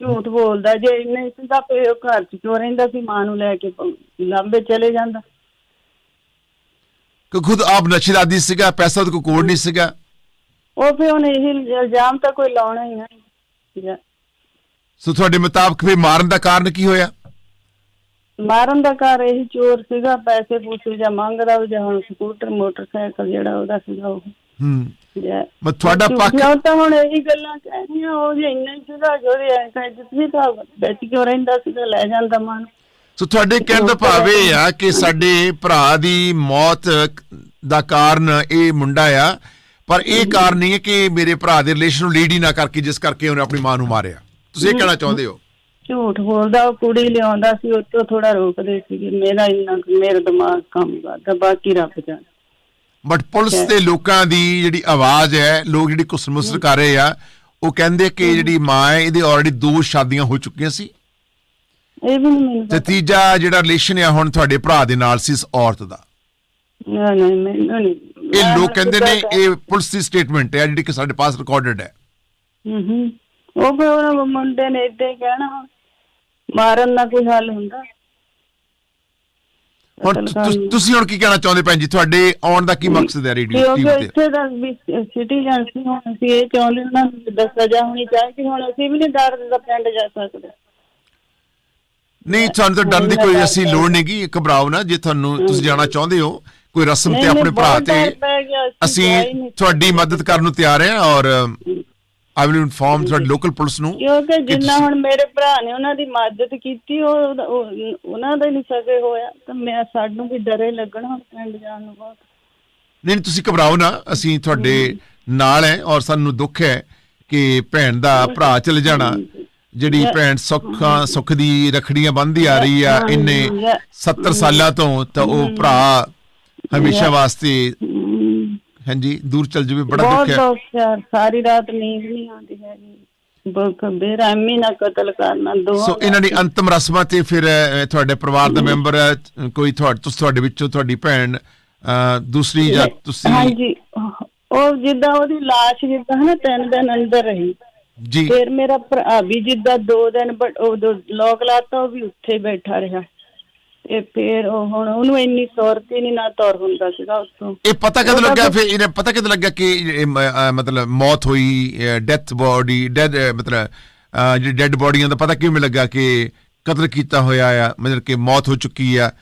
ਝੂਠ ਬੋਲਦਾ ਜੇ ਇੰਨੇ ਸੀਗਾ ਤੇ ਉਹ ਘਰ ਚ ਕਿਉਂ ਰਹਿੰਦਾ ਸੀ ਮਾਂ ਨੂੰ ਲੈ ਕੇ ਲਾਂਬੇ ਚਲੇ ਜਾਂਦਾ। ਕਿ ਖੁਦ ਆਪ ਨਸ਼ੇ ਆਦੀ ਸੀਗਾ ਪੈਸਾ ਕੋਲ ਕੋਲ ਨਹੀਂ ਸੀਗਾ। ਉਹ ਫਿਰ ਉਹਨੇ ਇਹ ਇਲਜ਼ਾਮ ਤਾਂ ਕੋਈ ਲਾਉਣਾ ਹੀ ਨਾ। ਸੋ ਤੁਹਾਡੇ ਮੁਤਾਬਕ ਵੀ ਮਾਰਨ ਦਾ ਕਾਰਨ ਕੀ ਹੋਇਆ? ਮਾਰਨ ਦਾ ਘਰ ਇਹ ਚੋਰ ਸੀਗਾ ਪੈਸੇ ਪੂਸੇ ਜਾਂ ਮੰਗਦਾ ਉਹ ਜਾਂ ਹੁਣ ਸਕੂਟਰ ਮੋਟਰਸਾਈਕਲ ਜਿਹੜਾ ਉਹਦਾ ਸੀਗਾ ਉਹ। ਹੂੰ। ਮੈਂ ਤੁਹਾਡਾ ਪੱਖ ਝੂਠੀਆਂ ਤਾਂ ਹੁਣ ਇਹੀ ਗੱਲਾਂ ਕਹਿਣੀਆਂ ਉਹ ਜੇ ਇੰਨਾ ਹੀ ਸੀਗਾ ਜੋ ਐ ਕਹਿ ਸੀ ਤਾਂ ਵਿੱਚ ਕਿਉਂ ਰਹਿੰਦਾ ਸੀਗਾ ਲੈ ਜਾਂਦਾ ਮਨ। ਸੋ ਤੁਹਾਡੇ ਕਹਿਣ ਦਾ ਭਾਵ ਇਹ ਆ ਕਿ ਸਾਡੇ ਭਰਾ ਦੀ ਮੌਤ ਦਾ ਕਾਰਨ ਇਹ ਮੁੰਡਾ ਆ ਪਰ ਇਹ ਕਾਰਨ ਨਹੀਂ ਹੈ ਕਿ ਮੇਰੇ ਭਰਾ ਦੇ ਰਿਲੇਸ਼ਨ ਨੂੰ ਲੀਡ ਹੀ ਨਾ ਕਰਕੇ ਜਿਸ ਕਰਕੇ ਉਹਨੇ ਆਪਣੀ ਮਾਂ ਨੂੰ ਮਾਰਿਆ। ਤੁਸੀਂ ਇਹ ਕਹਿਣਾ ਚਾਹੁੰਦੇ ਹੋ? ਝੂਠ ਬੋਲਦਾ ਉਹ ਕੁੜੀ ਲਿਆਉਂਦਾ ਸੀ ਉਹ ਤੋਂ ਥੋੜਾ ਰੋਕਦੇ ਸੀਗੇ ਮੇਰਾ ਇੰਨਾ ਮੇਰਾ ਦਿਮਾਗ ਕੰਮ ਕਰਦਾ ਬਾਕੀ ਰੱਬ ਜਾਣੇ। ਬਟ ਪੁਲਿਸ ਤੇ ਲੋਕਾਂ ਦੀ ਜਿਹੜੀ ਆਵਾਜ਼ ਹੈ ਲੋਕ ਜਿਹੜੀ ਕੁਸਮੁਸਰ ਕਰ ਰਹੇ ਆ ਉਹ ਕਹਿੰਦੇ ਕਿ ਜਿਹੜੀ ਮਾਂ ਹੈ ਇਹਦੇ ਆਲਰੇਡੀ ਦੋ ਸ਼ਾਦੀਆਂ ਹੋ ਚੁੱਕੀਆਂ ਸੀ। ਇਹ ਵੀ ਨਹੀਂ ਮੈਨੂੰ ਤੇ ਪਤਾ। ਤੀਜਾ ਜਿਹੜਾ ਰਿਲੇਸ਼ਨ ਆ ਹੁਣ ਤੁਹਾਡੇ ਭਰਾ ਦੇ ਨਾਲ ਸੀ ਇਸ ਔਰਤ ਦਾ। ਨਹੀਂ ਨਹੀਂ ਮੈਨੂੰ ਨਹੀਂ ਇਹ ਲੋਕ ਕਹਿੰਦੇ ਨੇ ਇਹ ਪੁਲਿਸ ਦੀ ਸਟੇਟਮੈਂਟ ਹੈ ਜਿਹੜੀ ਕਿ ਸਾਡੇ ਪਾਸ ਰਿਕਾਰਡਡ ਹੈ। ਹੂੰ ਹੂੰ। ਉਹ ਫਿਰ ਉਹਨਾਂ ਮੁੰਡੇ ਨੇ ਹੀ ਕਹਿਣਾ ਮਾਰਨ ਦਾ ਕੋਈ ਹੱਲ ਹੁੰਦਾ? ਹੁਣ ਤੁ- ਤੁਸੀਂ ਹੁਣ ਕੀ ਕਹਿਣਾ ਚਾਹੁੰਦੇ ਭੈਣ ਜੀ? ਤੁਹਾਡੇ ਆਉਣ ਦਾ ਕੀ ਮਕਸਦ ਹੈ ਰੇਡੀਓ ਕਿਉਂਕਿ ਟੀਵੀ ਤੇ? ਇੱਥੇ ਦਾ ਵੀ ਸਿਟੀਜ਼ਨ ਸੀ ਹੁਣ ਅਸੀਂ ਇਹ ਚਾਹੁੰਦੇ ਉਹਨਾਂ ਨੂੰ ਦੱਸ ਸਜ਼ਾ ਹੋਣੀ ਚਾਹੀਦੀ ਹੁਣ ਅਸੀਂ ਵੀ ਨਹੀਂ ਡਰਦੇ ਦਾ ਪਿੰਡ ਜਾ ਸਕਦੇ। ਨਹੀਂ ਤੁਹਾਨੂੰ ਤਾਂ ਡਰਨ ਦੀ ਕੋਈ ਅਸੀਂ ਲੋੜ ਨਹੀਂਗੀ ਘਬਰਾਓ ਨਾ ਜੇ ਤੁਹਾਨੂੰ ਤੁਸੀਂ ਜਾਣਾ ਚਾਹੁੰਦੇ ਹੋ ਕੋਈ ਰਸਮ ਤੇ ਆਪਣੇ ਭਰਾ ਤੇ ਅਸੀਂ ਤੁਹਾਡੀ ਮਦਦ ਕਰਨ ਨੂੰ ਤਿਆਰ ਹਾਂ ਔਰ ਆਈ ਵਿਲ ਇਨਫਾਰਮ ਤੁਹਾਡੀ ਲੋਕਲ ਪੁਲਿਸ ਨੂੰ ਕਿਉਂਕਿ ਜਿੰਨਾ ਹੁਣ ਮੇਰੇ ਭਰਾ ਨੇ ਉਹਨਾਂ ਦੀ ਮਦਦ ਕੀਤੀ ਉਹ ਉਹ- ਉਹਨਾਂ ਦਾ ਨਹੀਂ ਸਕੇ ਹੋਇਆ। ਤਾਂ ਮੈਂ ਸਾਨੂੰ ਵੀ ਡਰੇ ਲੱਗਣਾ ਹੁਣ ਪਿੰਡ ਜਾਣ ਨੂੰ ਬਹੁਤ। ਨਹੀਂ, ਤੁਸੀਂ ਘਬਰਾਓ ਨਾ ਅਸੀਂ ਤੁਹਾਡੇ ਨਾਲ ਹੈ ਔਰ ਸਾਨੂੰ ਦੁੱਖ ਹੈ ਕਿ ਭੈਣ ਦਾ ਭਰਾ ਚਲੇ ਜਾਣਾ। ਜਿਹੜੀ ਭੈਣ ਸੁੱਖਾਂ ਸੁੱਖ ਦੀ ਰਖੜੀਆਂ ਬੰਨ੍ਹਦੀ ਆ ਰਹੀ ਆ ਇੰਨੇ 70 ਸਾਲਾਂ ਤੋਂ ਤਾਂ ਉਹ ਭਰਾ ਹਮੇਸ਼ਾ ਵਾਸਤੇ ਹਾਂਜੀ ਦੂਰ ਚਲ ਜਾਵੇ ਬੜਾ ਦੁੱਖ ਹੈ। ਦੁੱਖ ਯਾਰ ਸਾਰੀ ਰਾਤ ਨੀਂਦ ਨਹੀਂ ਆਉਂਦੀ ਹੈਗੀ। ਬੁੱਕ ਬੇਰਹਿਮੀ ਨਾਲ ਕਤਲ ਕਰਨਾ ਦੋ ਸੋ ਇਹਨਾਂ ਦੀ ਅੰਤਮ ਰਸਮਾਂ ਤੇ ਫਿਰ ਤੁਹਾਡੇ ਪਰਿਵਾਰ ਦਾ ਮੈਂਬਰ ਕੋਈ ਤੁਹਾਡੇ ਤੁਸੀਂ ਤੁਹਾਡੇ ਵਿੱਚੋਂ ਤੁਹਾਡੀ ਭੈਣ ਦੂਸਰੀ ਜਾਂ ਤੁਸੀਂ ਹਾਂਜੀ। ਉਹ ਜਿੱਦਾਂ ਉਹਦੀ ਲਾਸ਼ ਜਿੱਦਾਂ ਹਨਾ ਤਿੰਨ ਦਿਨ ਅੰਦਰ ਰਹੀ। ਜੀ। ਫਿਰ ਮੇਰਾ ਭਰਾ ਵੀ ਜਿੱਦਾਂ ਦੋ ਦਿਨ ਬਟ ਲੋਕ ਲਾਤਾ ਉਹ ਵੀ ਉੱਥੇ ਬੈਠਾ ਰਿਹਾ। ਤੇ ਫਿਰ ਉਹ ਹੁਣ ਉਹਨੂੰ ਇੰਨੀ ਸੁਰਤੀ ਨਹੀਂ ਨਾ ਤੌਰ ਹੁੰਦਾ ਸੀਗਾ ਉੱਥੋਂ। ਇਹ ਪਤਾ ਕਦੋਂ ਉਹਦਾ ਲੱਗਾ ਤਾਂ- ਫਿਰ? ਇਹਨੇ ਪਤਾ ਕਦੋਂ ਲੱਗਾ ਕਿ ਇਹ ਮ- ਅਹ, ਮਤਲਬ ਮੌਤ ਹੋਈ ਡੈਥ ਬੋਡੀ ਡੈਡ ਮਤਲਬ ਅਹ, ਜਿਹੜੀ ਡੈਡ ਬੋਡੀਆਂ ਦਾ ਪਤਾ ਕਿਵੇਂ ਲੱਗਾ ਕਿ ਕਤਲ ਕੀਤਾ ਹੋਇਆ ਆ? ਮਤਲਬ ਕਿ ਮੌਤ ਹੋ ਚੁੱਕੀ ਆ।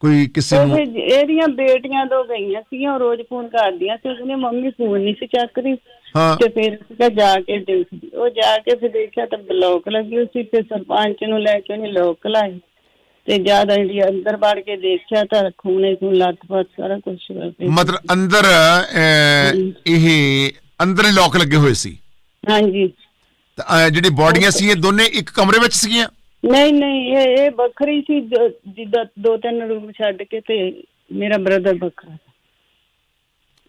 ਕੋਈ ਕਿਸੇ ਉਹ ਨੂੰ ਫਿਰ ਇਹਦੀਆਂ ਬੇਟੀਆਂ ਦੋ ਗਈਆਂ ਸੀਗੀਆਂ ਉਹ ਰੋਜ਼ ਫੋਨ ਕਰਦੀਆਂ ਸੀ ਉਹਨੇ ਮੰਮੀ ਫੋਨ ਨਹੀਂ ਸੀ ਚੱਕਦੀ। ਹਾਂ। ਤੇ ਫਿਰ ਸੀਗਾ ਜਾ ਕੇ ਦੇਖਦੀ ਉਹ ਜਾ ਕੇ ਫਿਰ ਦੇਖਿਆ ਤਾਂ ਬਲੌਕ ਲੱਗੀ ਹੋਈ ਸੀ ਤੇ ਸਰਪੰਚ ਨੂੰ ਲੈ ਕੇ ਉਹਨੇ ਲੋਕ ਲਾਈ ਤੇ ਜਦ ਜਿਹੜੀ ਅੰਦਰ ਵੜ ਕੇ ਦੇਖਿਆ ਤਾਂ ਖੂਨੇ ਖੂਨ ਲੱਤ ਪੱਤ ਸਾਰਾ ਕੁਝ ਮਤਲਬ ਅੰਦਰ ਅਹ, ਇਹ ਅੰਦਰ ਲੋਕ ਲੱਗੇ ਹੋਏ ਸੀ। ਹਾਂਜੀ। ਤਾਂ, ਅਹ, ਜਿਹੜੀ ਬੋਡੀਆਂ ਸੀ ਇਹ ਦੋਨੇ ਇੱਕ ਕਮਰੇ ਵਿੱਚ ਸੀਗੀਆਂ? ਨਹੀਂ ਨਹੀਂ ਇਹ ਇਹ ਵੱਖਰੀ ਸੀ ਜ- ਜਿੱਦਾਂ ਦੋ ਤਿੰਨ ਰੂਮ ਛੱਡ ਕੇ ਤੇ ਮੇਰਾ ਬ੍ਰਦਰ ਵੱਖਰਾ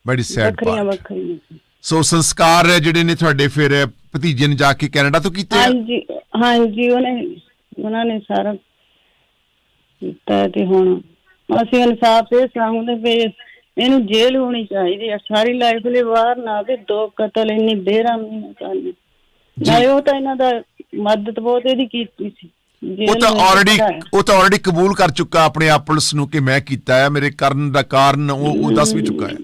ਬੜੀ ਸੈਡ ਵੱਖਰੀਆਂ ਪਾਰਟ ਵੱਖਰੀਆਂ ਸੀ। ਸੋ ਸੰਸਕਾਰ ਜਿਹੜੇ ਨੇ ਤੁਹਾਡੇ ਫਿਰ ਭਤੀਜੇ ਨੇ ਜਾ ਕੇ ਕੈਨੇਡਾ ਤੋਂ ਕੀਤੇ ਆ? ਹਾਂਜੀ ਹਾਂਜੀ ਉਹਨੇ ਉਹਨਾਂ ਨੇ ਸਾਰਾ ਕੀਤਾ ਤੇ ਹੁਣ ਅਸੀਂ ਇਨਸਾਫ ਇਹ ਚਾਹੁੰਦੇ ਵੀ ਇਹਨੂੰ ਜੇਲ੍ਹ ਹੋਣੀ ਚਾਹੀਦੀ ਆ। ਸਾਰੀ ਲਾਈਫ ਲਈ ਬਾਹਰ ਨਾ ਆਵੇ ਦੋ ਕਤਲ ਇੰਨੀ ਬੇਰਹਿਮੀ ਨਾਲ ਕਰਨੇ। ਨਾਲੇ ਉਹ ਤਾਂ ਇਹਨਾਂ ਦਾ ਮਦਦ ਬਹੁਤ ਇਹਦੀ ਕੀਤੀ ਸੀ। ਉਹ ਤਾਂ ਆਲਰੇਡੀ। ਉਹ ਤਾਂ ਆਲਰੇਡੀ ਕਬੂਲ ਕਰ ਚੁੱਕਾ ਆਪਣੇ ਆਪ ਪੁਲਿਸ ਨੂੰ ਕਿ ਮੈਂ ਕੀਤਾ ਹੈ। ਮੇਰੇ ਕਰਨ ਦਾ ਕਾਰਨ ਉਹ ਉਹ ਦੱਸ ਵੀ ਚੁੱਕਾ ਹੈ।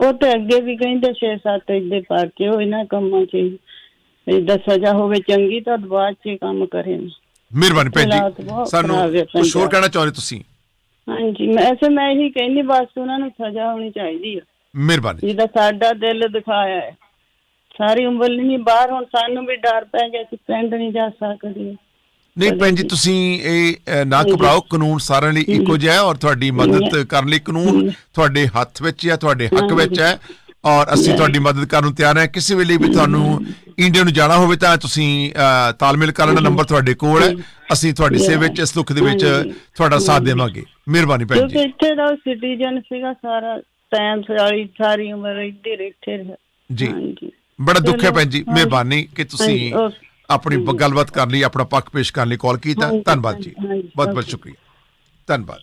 ਉਹ ਤਾਂ ਅੱਗੇ ਵੀ ਕਹਿੰਦੇ 6-7 ਇੱਦੇ ਪਾ ਕੇ ਉਹ ਇਹਨਾਂ ਕੰਮਾਂ 'ਚ ਇਦਾਂ ਸਜ਼ਾ ਹੋਵੇ ਚੰਗੀ ਤਾਂ ਬਾਅਦ 'ਚ ਕੰਮ ਕਰੇ। ਮਿਹਰਬਾਨੀ ਭੈਣ ਜੀ। ਸਾਨੂੰ ਖਰਾਬ ਹੈ ਕੁਝ ਹੋਰ ਪੰਜਾਬ। ਕਹਿਣਾ ਚਾਹੁੰਦੇ ਤੁਸੀਂ? ਹਾਂਜੀ ਮੈਂ ਐਸੇ ਮੈਂ ਇਹੀ ਕਹਿੰਦੀ ਬਸ ਉਹਨਾਂ ਨੂੰ ਸਜ਼ਾ ਹੋਣੀ ਚਾਹੀਦੀ ਆ। ਮਿਹਰਬਾਨੀ। ਜਿਹਦਾ ਸਾਡਾ ਦਿਲ ਦਿਖਾਇਆ ਹੈ। ਸਾਰੀ ਉਮਰ ਨਹੀਂ ਬਾਹਰ ਹੁਣ ਸਾਨੂੰ ਵੀ ਡਰ ਪੈ ਗਿਆ ਕਿ ਪਿੰਡ ਨਹੀਂ ਜਾ ਸਕਦੇ। ਨਹੀਂ ਭੈਣ ਜੀ ਤੁਸੀਂ ਇਹ ਨਾ ਘਬਰਾਓ ਕਾਨੂੰਨ ਸਾਰਿਆਂ ਲਈ ਇੱਕੋ ਜਿਹਾ ਹੈ ਔਰ ਤੁਹਾਡੀ ਮਦਦ ਕਰਨ ਲਈ ਕਾਨੂੰਨ ਤੁਹਾਡੇ ਹੱਥ ਵਿੱਚ ਹੈ ਤੁਹਾਡੇ ਹੱਕ ਵਿੱਚ ਹੈ ਔਰ ਅਸੀਂ ਤੁਹਾਡੀ ਮਦਦ ਕਰਨ ਨੂੰ ਤਿਆਰ ਹਾਂ। ਕਿਸੇ ਵੇਲੇ ਵੀ ਤੁਹਾਨੂੰ ਇੰਡੀਆ ਨੂੰ ਜਾਣਾ ਹੋਵੇ ਤਾਂ ਤੁਸੀਂ ਤਾਲਮੇਲ ਕਰਨ ਦਾ ਨੰਬਰ ਤੁਹਾਡੇ ਕੋਲ ਹੈ। ਅਸੀਂ ਤੁਹਾਡੀ ਸੇਵਾ ਵਿੱਚ ਇਸ ਦੁੱਖ ਦੇ ਵਿੱਚ ਤੁਹਾਡਾ ਸਾਥ ਦੇਵਾਂਗੇ। ਮਿਹਰਬਾਨੀ ਭੈਣ ਜੀ। ਇੱਥੇ ਦਾ ਸਿਟੀਜ਼ਨ ਸੀਗਾ ਸਾਰਾ ਟਾਈਮ ਵਾਲੀ ਸਾਰੀ ਉਮਰ ਇੱਥੇ ਰਹੇ। ਜੀ। ਬੜਾ ਦੁੱਖ ਹੈ ਭੈਣ ਜੀ। ਮਿਹਰਬਾਨੀ ਕਿ ਤੁਸੀਂ। ਆਪਣੀ ਗੱਲਬਾਤ ਕਰਨ ਲਈ ਆਪਣਾ ਪੱਖ ਪੇਸ਼ ਕਰਨ ਲਈ ਕਾਲ ਕੀਤਾ। ਧੰਨਵਾਦ ਜੀ। ਬਹੁਤ ਬਹੁਤ ਸ਼ੁਕਰੀਆ। ਧੰਨਵਾਦ।